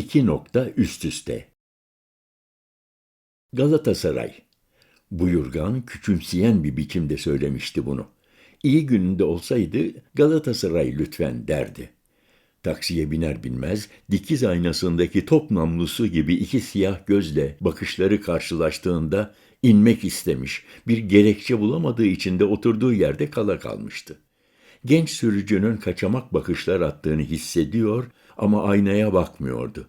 İki nokta üst üste. Galatasaray. Buyurgan küçümseyen bir biçimde söylemişti bunu. İyi gününde olsaydı Galatasaray lütfen derdi. Taksiye biner binmez dikiz aynasındaki top namlusu gibi iki siyah gözle bakışları karşılaştığında inmek istemiş, bir gerekçe bulamadığı için de oturduğu yerde kala kalmıştı. Genç sürücünün kaçamak bakışlar attığını hissediyor ama aynaya bakmıyordu.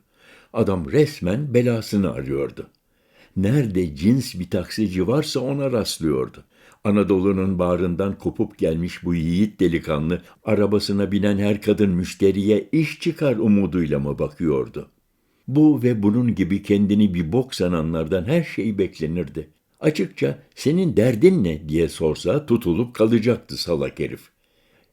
Adam resmen belasını arıyordu. Nerede cins bir taksici varsa ona rastlıyordu. Anadolu'nun bağrından kopup gelmiş bu yiğit delikanlı arabasına binen her kadın müşteriye iş çıkar umuduyla mı bakıyordu? Bu ve bunun gibi kendini bir bok sananlardan her şey beklenirdi. Açıkça senin derdin ne diye sorsa tutulup kalacaktı salak herif.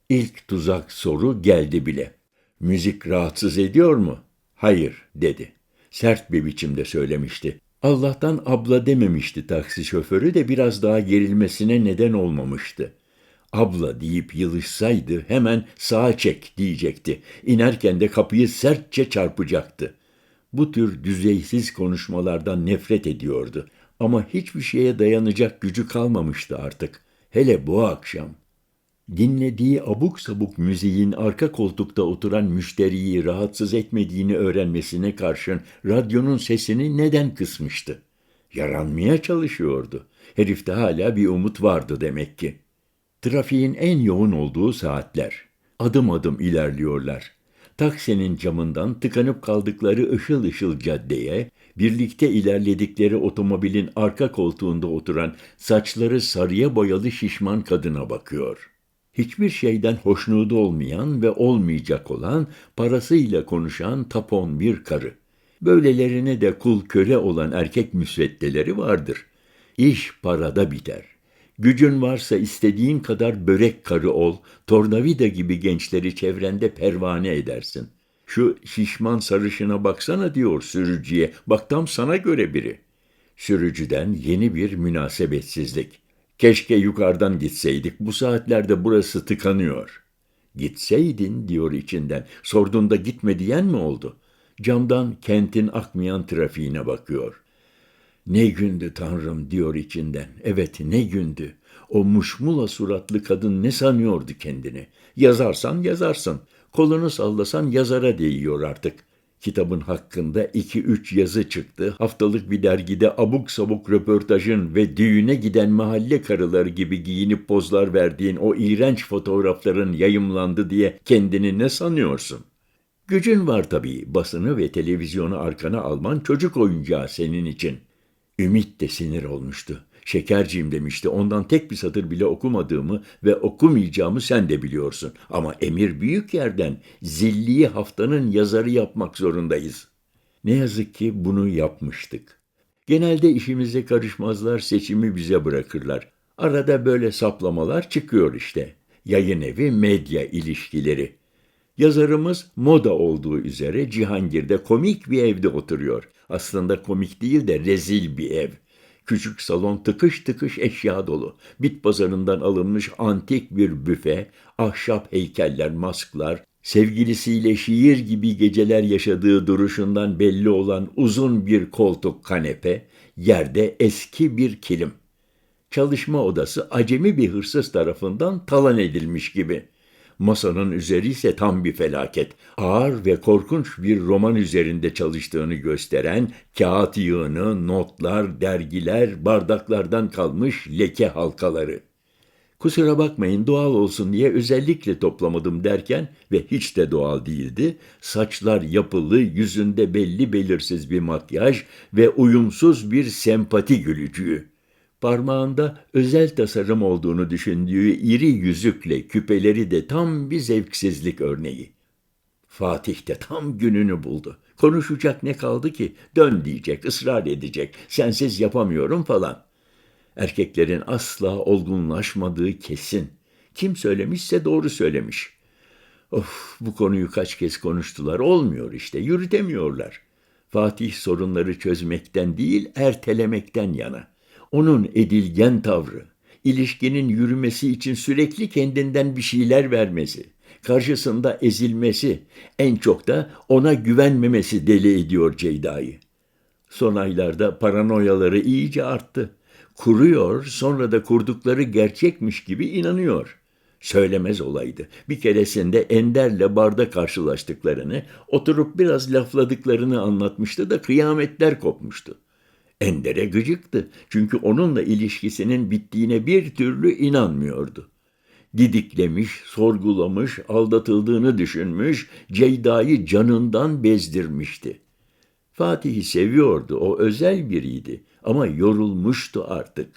İlk tuzak soru geldi bile. Müzik rahatsız ediyor mu? Hayır dedi. Sert bir biçimde söylemişti. Allah'tan abla dememişti taksi şoförü de biraz daha gerilmesine neden olmamıştı. Abla deyip yılışsaydı hemen sağa çek diyecekti. İnerken de kapıyı sertçe çarpacaktı. Bu tür düzeysiz konuşmalardan nefret ediyordu. Ama hiçbir şeye dayanacak gücü kalmamıştı artık. Hele bu akşam. Dinlediği abuk sabuk müziğin arka koltukta oturan müşteriyi rahatsız etmediğini öğrenmesine karşın radyonun sesini neden kısmıştı? Yaranmaya çalışıyordu. Herifte hala bir umut vardı demek ki. Trafiğin en yoğun olduğu saatler. Adım adım ilerliyorlar. Taksinin camından tıkanıp kaldıkları ışıl ışıl caddeye, birlikte ilerledikleri otomobilin arka koltuğunda oturan saçları sarıya boyalı şişman kadına bakıyor.'' Hiçbir şeyden hoşnutu olmayan ve olmayacak olan, parasıyla konuşan tapon bir karı. Böylelerine de kul köle olan erkek müsveddeleri vardır. İş parada biter. Gücün varsa istediğin kadar börek karı ol, tornavida gibi gençleri çevrende pervane edersin. Şu şişman sarışına baksana diyor sürücüye, bak tam sana göre biri. Sürücüden yeni bir münasebetsizlik. Keşke yukarıdan gitseydik. Bu saatlerde burası tıkanıyor. Gitseydin diyor içinden. Sorduğunda gitme diyen mi oldu? Camdan kentin akmayan trafiğine bakıyor. Ne gündü tanrım diyor içinden. Evet ne gündü. O muşmula suratlı kadın ne sanıyordu kendini? Yazarsan yazarsın. Kolunu sallasan yazara değiyor artık. Kitabın hakkında iki üç yazı çıktı. Haftalık bir dergide abuk sabuk röportajın ve düğüne giden mahalle karıları gibi giyinip pozlar verdiğin o iğrenç fotoğrafların yayımlandı diye kendini ne sanıyorsun? Gücün var tabii. Basını ve televizyonu arkana alman çocuk oyuncağı senin için. Ümit de sinir olmuştu. Şekerciğim demişti. Ondan tek bir satır bile okumadığımı ve okumayacağımı sen de biliyorsun. Ama emir büyük yerden. Zilliyi haftanın yazarı yapmak zorundayız. Ne yazık ki bunu yapmıştık. Genelde işimize karışmazlar, seçimi bize bırakırlar. Arada böyle saplamalar çıkıyor işte. Yayın evi, medya ilişkileri. Yazarımız moda olduğu üzere Cihangir'de komik bir evde oturuyor. Aslında komik değil de rezil bir ev. Küçük salon tıkış tıkış eşya dolu. Bit pazarından alınmış antik bir büfe, ahşap heykeller, masklar, sevgilisiyle şiir gibi geceler yaşadığı duruşundan belli olan uzun bir koltuk kanepe, yerde eski bir kilim. Çalışma odası acemi bir hırsız tarafından talan edilmiş gibi.'' Masanın üzeri ise tam bir felaket. Ağır ve korkunç bir roman üzerinde çalıştığını gösteren kağıt yığını, notlar, dergiler, bardaklardan kalmış leke halkaları. Kusura bakmayın doğal olsun diye özellikle toplamadım derken ve hiç de doğal değildi. Saçlar yapılı, yüzünde belli belirsiz bir makyaj ve uyumsuz bir sempati gülücüğü parmağında özel tasarım olduğunu düşündüğü iri yüzükle küpeleri de tam bir zevksizlik örneği. Fatih de tam gününü buldu. Konuşacak ne kaldı ki? Dön diyecek, ısrar edecek. Sensiz yapamıyorum falan. Erkeklerin asla olgunlaşmadığı kesin. Kim söylemişse doğru söylemiş. Of bu konuyu kaç kez konuştular. Olmuyor işte, yürütemiyorlar. Fatih sorunları çözmekten değil, ertelemekten yana.'' Onun edilgen tavrı, ilişkinin yürümesi için sürekli kendinden bir şeyler vermesi, karşısında ezilmesi, en çok da ona güvenmemesi deli ediyor Ceyda'yı. Son aylarda paranoyaları iyice arttı. Kuruyor, sonra da kurdukları gerçekmiş gibi inanıyor. Söylemez olaydı. Bir keresinde Ender'le barda karşılaştıklarını, oturup biraz lafladıklarını anlatmıştı da kıyametler kopmuştu. Ender'e gıcıktı. Çünkü onunla ilişkisinin bittiğine bir türlü inanmıyordu. Didiklemiş, sorgulamış, aldatıldığını düşünmüş, Ceyda'yı canından bezdirmişti. Fatih'i seviyordu, o özel biriydi ama yorulmuştu artık.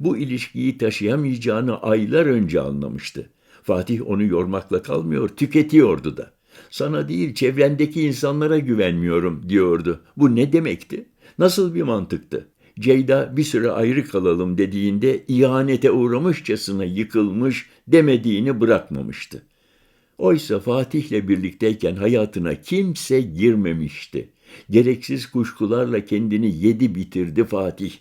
Bu ilişkiyi taşıyamayacağını aylar önce anlamıştı. Fatih onu yormakla kalmıyor, tüketiyordu da. Sana değil çevrendeki insanlara güvenmiyorum diyordu. Bu ne demekti? Nasıl bir mantıktı? Ceyda bir süre ayrı kalalım dediğinde ihanete uğramışçasına yıkılmış demediğini bırakmamıştı. Oysa Fatih'le birlikteyken hayatına kimse girmemişti. Gereksiz kuşkularla kendini yedi bitirdi Fatih.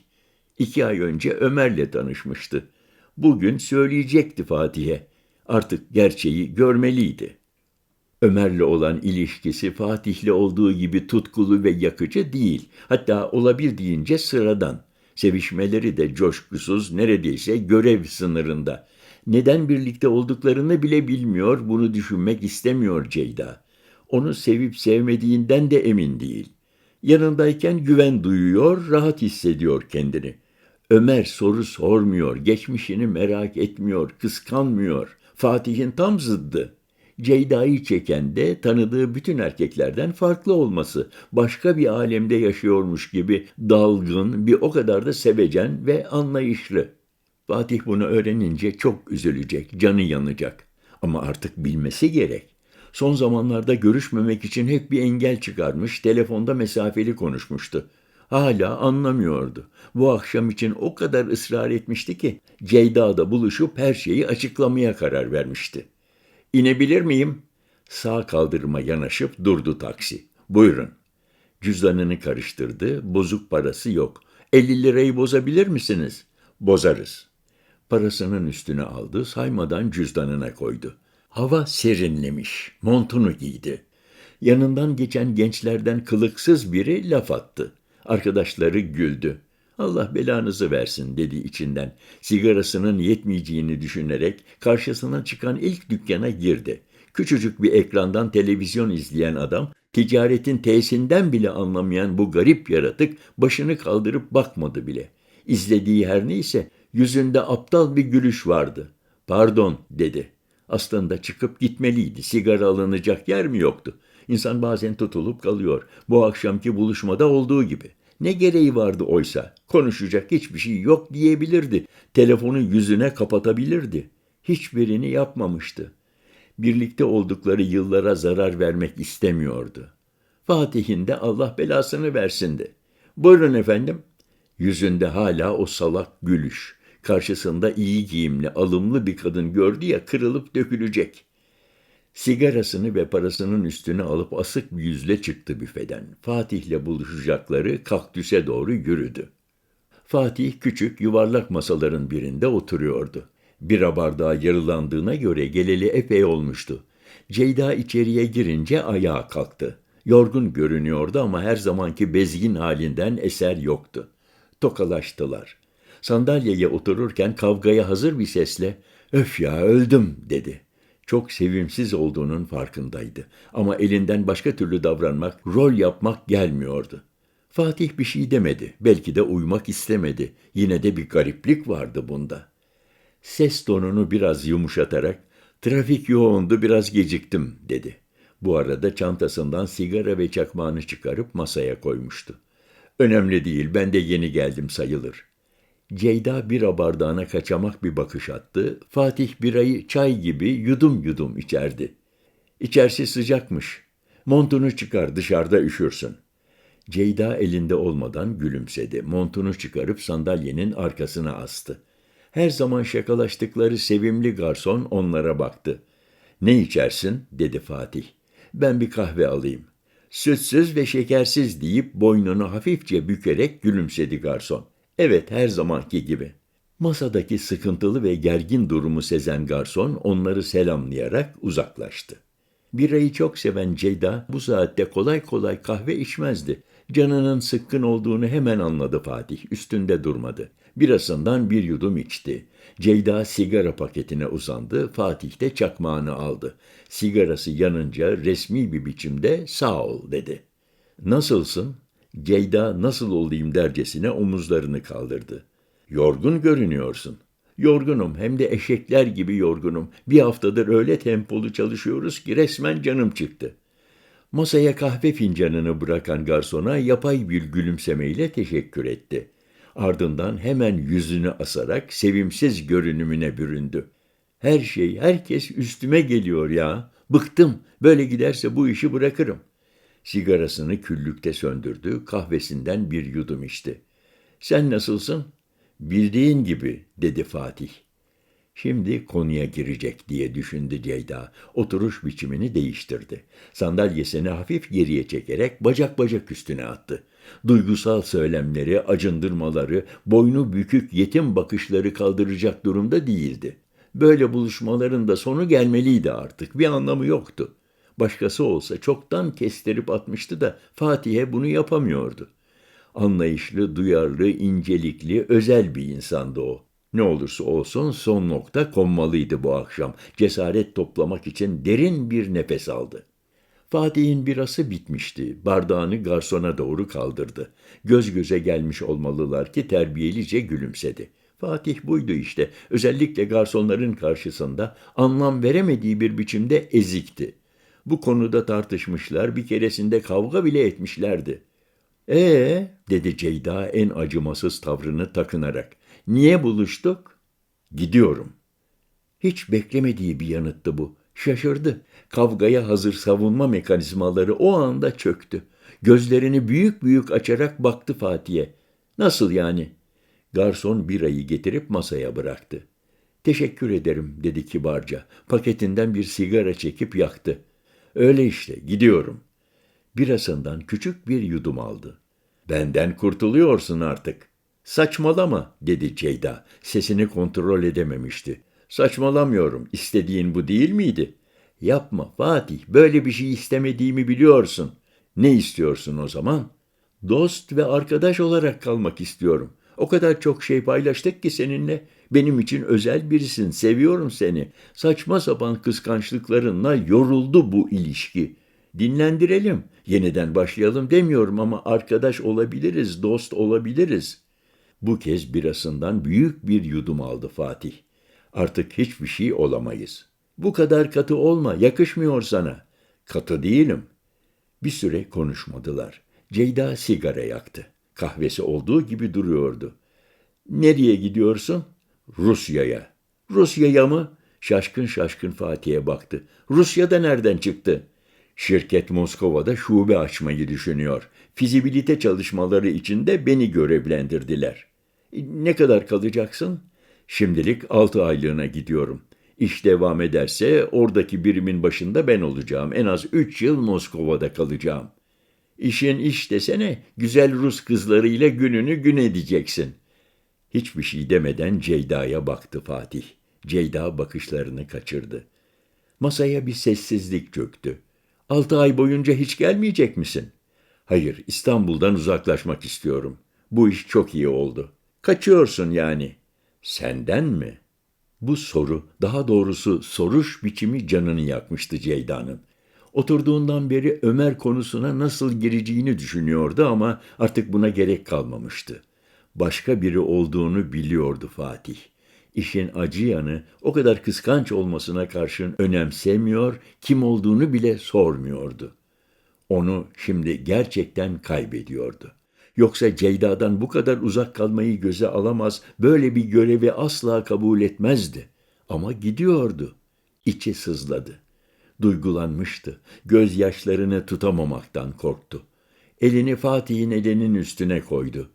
İki ay önce Ömer'le tanışmıştı. Bugün söyleyecekti Fatih'e. Artık gerçeği görmeliydi. Ömer'le olan ilişkisi Fatih'le olduğu gibi tutkulu ve yakıcı değil. Hatta olabildiğince sıradan. Sevişmeleri de coşkusuz, neredeyse görev sınırında. Neden birlikte olduklarını bile bilmiyor, bunu düşünmek istemiyor Ceyda. Onu sevip sevmediğinden de emin değil. Yanındayken güven duyuyor, rahat hissediyor kendini. Ömer soru sormuyor, geçmişini merak etmiyor, kıskanmıyor. Fatih'in tam zıddı. Ceyda'yı çeken de tanıdığı bütün erkeklerden farklı olması, başka bir alemde yaşıyormuş gibi dalgın, bir o kadar da sevecen ve anlayışlı. Fatih bunu öğrenince çok üzülecek, canı yanacak. Ama artık bilmesi gerek. Son zamanlarda görüşmemek için hep bir engel çıkarmış, telefonda mesafeli konuşmuştu. Hala anlamıyordu. Bu akşam için o kadar ısrar etmişti ki Ceyda'da buluşup her şeyi açıklamaya karar vermişti. İnebilir miyim? Sağ kaldırıma yanaşıp durdu taksi. Buyurun. Cüzdanını karıştırdı. Bozuk parası yok. 50 lirayı bozabilir misiniz? Bozarız. Parasının üstüne aldı, saymadan cüzdanına koydu. Hava serinlemiş, montunu giydi. Yanından geçen gençlerden kılıksız biri laf attı. Arkadaşları güldü. Allah belanızı versin dedi içinden. Sigarasının yetmeyeceğini düşünerek karşısına çıkan ilk dükkana girdi. Küçücük bir ekrandan televizyon izleyen adam, ticaretin tesinden bile anlamayan bu garip yaratık başını kaldırıp bakmadı bile. İzlediği her neyse yüzünde aptal bir gülüş vardı. Pardon dedi. Aslında çıkıp gitmeliydi. Sigara alınacak yer mi yoktu? İnsan bazen tutulup kalıyor. Bu akşamki buluşmada olduğu gibi. Ne gereği vardı oysa? Konuşacak hiçbir şey yok diyebilirdi. Telefonu yüzüne kapatabilirdi. Hiçbirini yapmamıştı. Birlikte oldukları yıllara zarar vermek istemiyordu. Fatih'in de Allah belasını versindi. Buyurun efendim. Yüzünde hala o salak gülüş. Karşısında iyi giyimli, alımlı bir kadın gördü ya kırılıp dökülecek. Sigarasını ve parasının üstüne alıp asık bir yüzle çıktı büfeden. Fatih'le buluşacakları kaktüse doğru yürüdü. Fatih küçük yuvarlak masaların birinde oturuyordu. Bira bardağı yarılandığına göre geleli epey olmuştu. Ceyda içeriye girince ayağa kalktı. Yorgun görünüyordu ama her zamanki bezgin halinden eser yoktu. Tokalaştılar. Sandalyeye otururken kavgaya hazır bir sesle "Öf ya öldüm." dedi. Çok sevimsiz olduğunun farkındaydı ama elinden başka türlü davranmak, rol yapmak gelmiyordu. Fatih bir şey demedi, belki de uymak istemedi. Yine de bir gariplik vardı bunda. Ses tonunu biraz yumuşatarak, trafik yoğundu biraz geciktim dedi. Bu arada çantasından sigara ve çakmağını çıkarıp masaya koymuştu. Önemli değil, ben de yeni geldim sayılır. Ceyda bira bardağına kaçamak bir bakış attı. Fatih birayı çay gibi yudum yudum içerdi. İçerisi sıcakmış. Montunu çıkar dışarıda üşürsün. Ceyda elinde olmadan gülümsedi. Montunu çıkarıp sandalyenin arkasına astı. Her zaman şakalaştıkları sevimli garson onlara baktı. Ne içersin? dedi Fatih. Ben bir kahve alayım. Sütsüz ve şekersiz deyip boynunu hafifçe bükerek gülümsedi garson. Evet her zamanki gibi. Masadaki sıkıntılı ve gergin durumu sezen garson onları selamlayarak uzaklaştı. Birayı çok seven Ceyda bu saatte kolay kolay kahve içmezdi. Canının sıkkın olduğunu hemen anladı Fatih, üstünde durmadı. Birasından bir yudum içti. Ceyda sigara paketine uzandı, Fatih de çakmağını aldı. Sigarası yanınca resmi bir biçimde sağ ol dedi. Nasılsın? Ceyda nasıl olayım dercesine omuzlarını kaldırdı. Yorgun görünüyorsun. Yorgunum hem de eşekler gibi yorgunum. Bir haftadır öyle tempolu çalışıyoruz ki resmen canım çıktı. Masaya kahve fincanını bırakan garsona yapay bir gülümsemeyle teşekkür etti. Ardından hemen yüzünü asarak sevimsiz görünümüne büründü. Her şey, herkes üstüme geliyor ya. Bıktım. Böyle giderse bu işi bırakırım. Sigarasını küllükte söndürdü, kahvesinden bir yudum içti. Sen nasılsın? Bildiğin gibi, dedi Fatih. Şimdi konuya girecek diye düşündü Ceyda. Oturuş biçimini değiştirdi. Sandalyesini hafif geriye çekerek bacak bacak üstüne attı. Duygusal söylemleri, acındırmaları, boynu bükük yetim bakışları kaldıracak durumda değildi. Böyle buluşmaların da sonu gelmeliydi artık. Bir anlamı yoktu. Başkası olsa çoktan kestirip atmıştı da Fatih'e bunu yapamıyordu. Anlayışlı, duyarlı, incelikli, özel bir insandı o. Ne olursa olsun son nokta konmalıydı bu akşam. Cesaret toplamak için derin bir nefes aldı. Fatih'in birası bitmişti. Bardağını garsona doğru kaldırdı. Göz göze gelmiş olmalılar ki terbiyelice gülümsedi. Fatih buydu işte. Özellikle garsonların karşısında anlam veremediği bir biçimde ezikti. Bu konuda tartışmışlar, bir keresinde kavga bile etmişlerdi. Ee, dedi Ceyda en acımasız tavrını takınarak. Niye buluştuk? Gidiyorum. Hiç beklemediği bir yanıttı bu. Şaşırdı. Kavgaya hazır savunma mekanizmaları o anda çöktü. Gözlerini büyük büyük açarak baktı Fatih'e. Nasıl yani? Garson birayı getirip masaya bıraktı. Teşekkür ederim dedi kibarca. Paketinden bir sigara çekip yaktı. Öyle işte gidiyorum. Birasından küçük bir yudum aldı. Benden kurtuluyorsun artık. Saçmalama dedi Ceyda. Sesini kontrol edememişti. Saçmalamıyorum. İstediğin bu değil miydi? Yapma Fatih. Böyle bir şey istemediğimi biliyorsun. Ne istiyorsun o zaman? Dost ve arkadaş olarak kalmak istiyorum. O kadar çok şey paylaştık ki seninle. Benim için özel birisin, seviyorum seni. Saçma sapan kıskançlıklarınla yoruldu bu ilişki. Dinlendirelim, yeniden başlayalım demiyorum ama arkadaş olabiliriz, dost olabiliriz. Bu kez birasından büyük bir yudum aldı Fatih. Artık hiçbir şey olamayız. Bu kadar katı olma, yakışmıyor sana. Katı değilim. Bir süre konuşmadılar. Ceyda sigara yaktı. Kahvesi olduğu gibi duruyordu. Nereye gidiyorsun? Rusya'ya. Rusya'ya mı? Şaşkın şaşkın Fatih'e baktı. Rusya'da nereden çıktı? Şirket Moskova'da şube açmayı düşünüyor. Fizibilite çalışmaları için de beni görevlendirdiler. Ne kadar kalacaksın? Şimdilik altı aylığına gidiyorum. İş devam ederse oradaki birimin başında ben olacağım. En az üç yıl Moskova'da kalacağım. İşin iş desene, güzel Rus kızlarıyla gününü gün edeceksin. Hiçbir şey demeden Ceyda'ya baktı Fatih. Ceyda bakışlarını kaçırdı. Masaya bir sessizlik çöktü. Altı ay boyunca hiç gelmeyecek misin? Hayır, İstanbul'dan uzaklaşmak istiyorum. Bu iş çok iyi oldu. Kaçıyorsun yani. Senden mi? Bu soru, daha doğrusu soruş biçimi canını yakmıştı Ceyda'nın. Oturduğundan beri Ömer konusuna nasıl gireceğini düşünüyordu ama artık buna gerek kalmamıştı. Başka biri olduğunu biliyordu Fatih. İşin acı yanı o kadar kıskanç olmasına karşın önemsemiyor, kim olduğunu bile sormuyordu. Onu şimdi gerçekten kaybediyordu. Yoksa Ceyda'dan bu kadar uzak kalmayı göze alamaz, böyle bir görevi asla kabul etmezdi. Ama gidiyordu. İçi sızladı. Duygulanmıştı. Gözyaşlarını tutamamaktan korktu. Elini Fatih'in elinin üstüne koydu.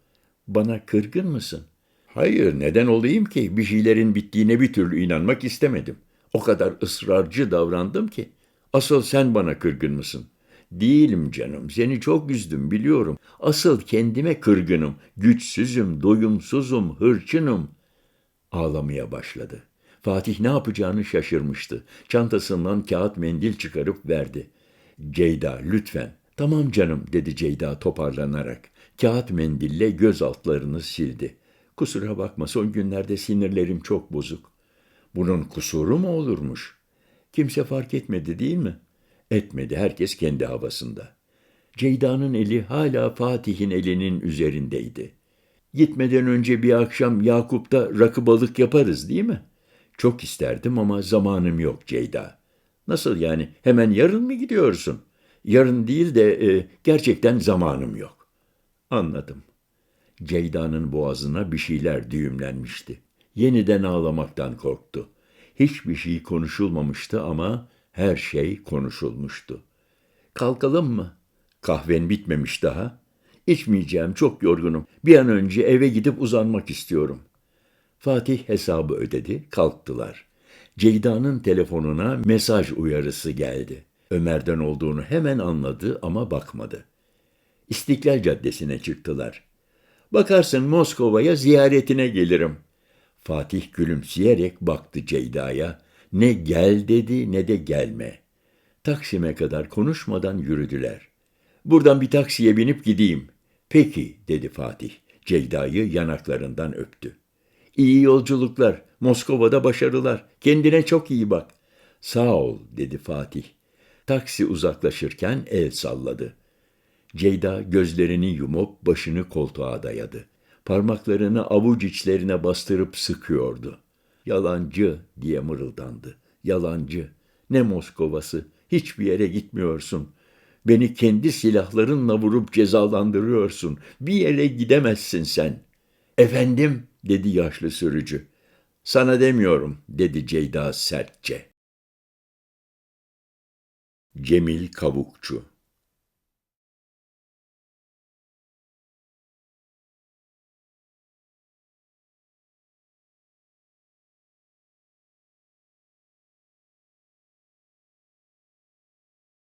Bana kırgın mısın? Hayır, neden olayım ki? Bir şeylerin bittiğine bir türlü inanmak istemedim. O kadar ısrarcı davrandım ki. Asıl sen bana kırgın mısın? Değilim canım, seni çok üzdüm biliyorum. Asıl kendime kırgınım, güçsüzüm, doyumsuzum, hırçınım. Ağlamaya başladı. Fatih ne yapacağını şaşırmıştı. Çantasından kağıt mendil çıkarıp verdi. Ceyda lütfen. Tamam canım dedi Ceyda toparlanarak. Kağıt mendille göz altlarını sildi. Kusura bakma son günlerde sinirlerim çok bozuk. Bunun kusuru mu olurmuş? Kimse fark etmedi değil mi? Etmedi, herkes kendi havasında. Ceyda'nın eli hala Fatih'in elinin üzerindeydi. Gitmeden önce bir akşam Yakup'ta rakı balık yaparız değil mi? Çok isterdim ama zamanım yok Ceyda. Nasıl yani? Hemen yarın mı gidiyorsun? Yarın değil de e, gerçekten zamanım yok. Anladım. Ceyda'nın boğazına bir şeyler düğümlenmişti. Yeniden ağlamaktan korktu. Hiçbir şey konuşulmamıştı ama her şey konuşulmuştu. Kalkalım mı? Kahven bitmemiş daha. İçmeyeceğim, çok yorgunum. Bir an önce eve gidip uzanmak istiyorum. Fatih hesabı ödedi, kalktılar. Ceyda'nın telefonuna mesaj uyarısı geldi. Ömer'den olduğunu hemen anladı ama bakmadı. İstiklal Caddesi'ne çıktılar. Bakarsın Moskova'ya ziyaretine gelirim. Fatih gülümseyerek baktı Ceyda'ya. Ne gel dedi ne de gelme. Taksim'e kadar konuşmadan yürüdüler. Buradan bir taksiye binip gideyim. Peki dedi Fatih. Ceyda'yı yanaklarından öptü. İyi yolculuklar, Moskova'da başarılar. Kendine çok iyi bak. Sağ ol dedi Fatih. Taksi uzaklaşırken el salladı. Ceyda gözlerini yumup başını koltuğa dayadı. Parmaklarını avuç içlerine bastırıp sıkıyordu. Yalancı diye mırıldandı. Yalancı. Ne Moskova'sı? Hiçbir yere gitmiyorsun. Beni kendi silahlarınla vurup cezalandırıyorsun. Bir yere gidemezsin sen. Efendim dedi yaşlı sürücü. Sana demiyorum dedi Ceyda sertçe. Cemil Kavukçu